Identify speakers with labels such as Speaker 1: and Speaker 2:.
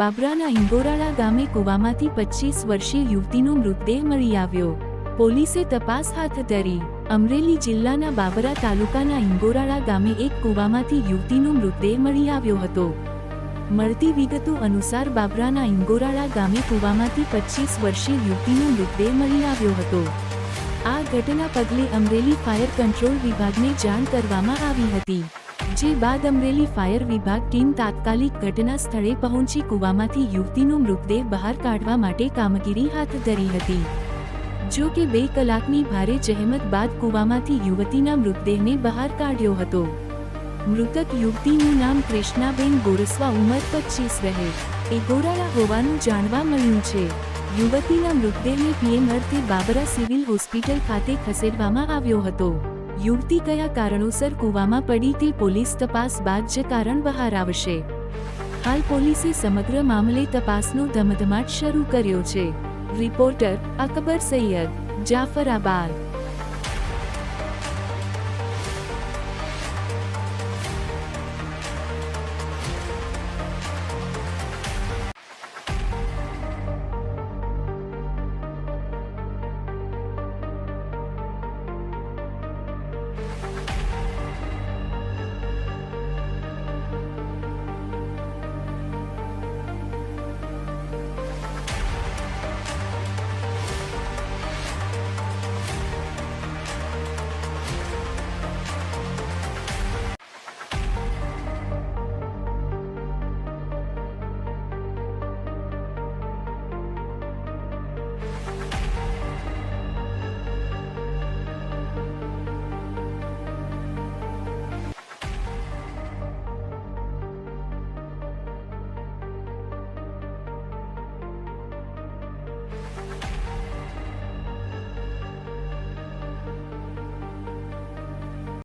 Speaker 1: બાબરાના હિંગોરાળા ગામે કૂવામાંથી પચીસ વર્ષીય યુવતીનો મૃતદેહ મળી આવ્યો. પોલીસે તપાસ હાથ ધરી. અમરેલી જિલ્લાના બાબરા તાલુકાના હિંગોરાળા ગામે એક કૂવામાંથી યુવતીનો મૃતદેહ મળી આવ્યો હતો. મળતી વિગતો અનુસાર બાબરાના ઇંગોરાળા ગામે કૂવામાંથી પચીસ વર્ષીય યુવતીનો મૃતદેહ મળી આવ્યો હતો. આ ઘટના પગલે અમરેલી ફાયર કંટ્રોલ વિભાગને જાણ કરવામાં આવી હતી. જે બાદ અમરેલી ફાયર વિભાગ ટીમ તાત્કાલિક ઘટના સ્થળે પહોંચી કૂવામાંથી યુવતીનો મૃતદેહ બહાર કાઢવા માટે કામગીરી હાથ ધરી હતી. જો કે બે કલાકની ભારે જહેમત બાદ કૂવામાંથી યુવતીના મૃતદેહને બહાર કાઢ્યો હતો. મૃતક યુવતીનું નામ કૃષ્ણાબેન ગોરસવા ઉંમર પચીસ રહે. એ ગોરાળા હોવાનું જાણવા મળ્યું છે. યુવતીના મૃતદેહને પીએમ અર્થે બાબરા સિવિલ હોસ્પિટલ ખાતે ખસેડવામાં આવ્યો હતો. યુવતી કયા કારણોસર કૂવામાં પડી તે પોલીસ તપાસ બાદ જ કારણ બહાર આવશે. હાલ પોલીસે સમગ્ર મામલે તપાસનો ધમધમાટ શરૂ કર્યો છે. રિપોર્ટર અકબર સૈયદ, જાફરાબાદ.